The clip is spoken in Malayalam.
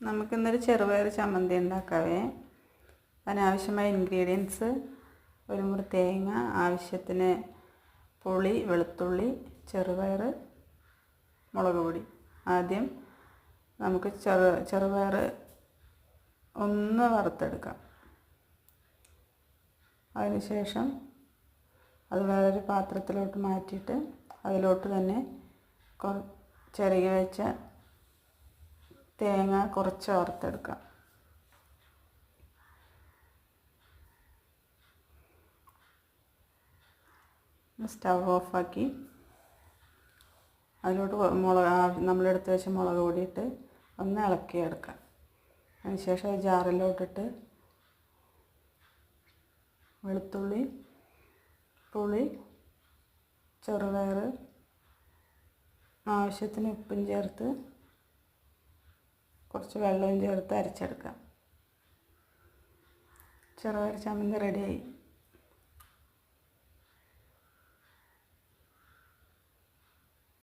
നമുക്കിന്നൊരു ചെറുപയർ ചമ്മന്തി ഉണ്ടാക്കാവേ. അതിനാവശ്യമായ ഇൻഗ്രീഡിയൻസ് ഒരു മുറി തേങ്ങ ആവശ്യത്തിന് പുളി വെളുത്തുള്ളി ചെറുപയർ മുളക് പൊടി. ആദ്യം നമുക്ക് ചെറു ചെറുപയർ ഒന്ന് വറുത്തെടുക്കാം. അതിനുശേഷം അത് വേറൊരു പാത്രത്തിലോട്ട് മാറ്റിയിട്ട് അതിലോട്ട് തന്നെ ചെറുകി വെച്ച തേങ്ങ കുറച്ച് വറുത്തെടുക്കാം സ്റ്റവ് ഓഫാക്കി. അതിലോട്ട് മുളക് നമ്മളെടുത്ത് വെച്ച മുളക് പൊടിയിട്ട് ഒന്ന് ഇളക്കിയെടുക്കാം അതിനുശേഷം അത് ജാറിലോട്ടിട്ട് വെളുത്തുള്ളി പുളി ചെറുപയർ ആവശ്യത്തിന് ഉപ്പും ചേർത്ത് കുറച്ച് വെള്ളവും ചേർത്ത് അരച്ചെടുക്കാം. ചെറുപയർ ചമ്മന്തി റെഡിയായി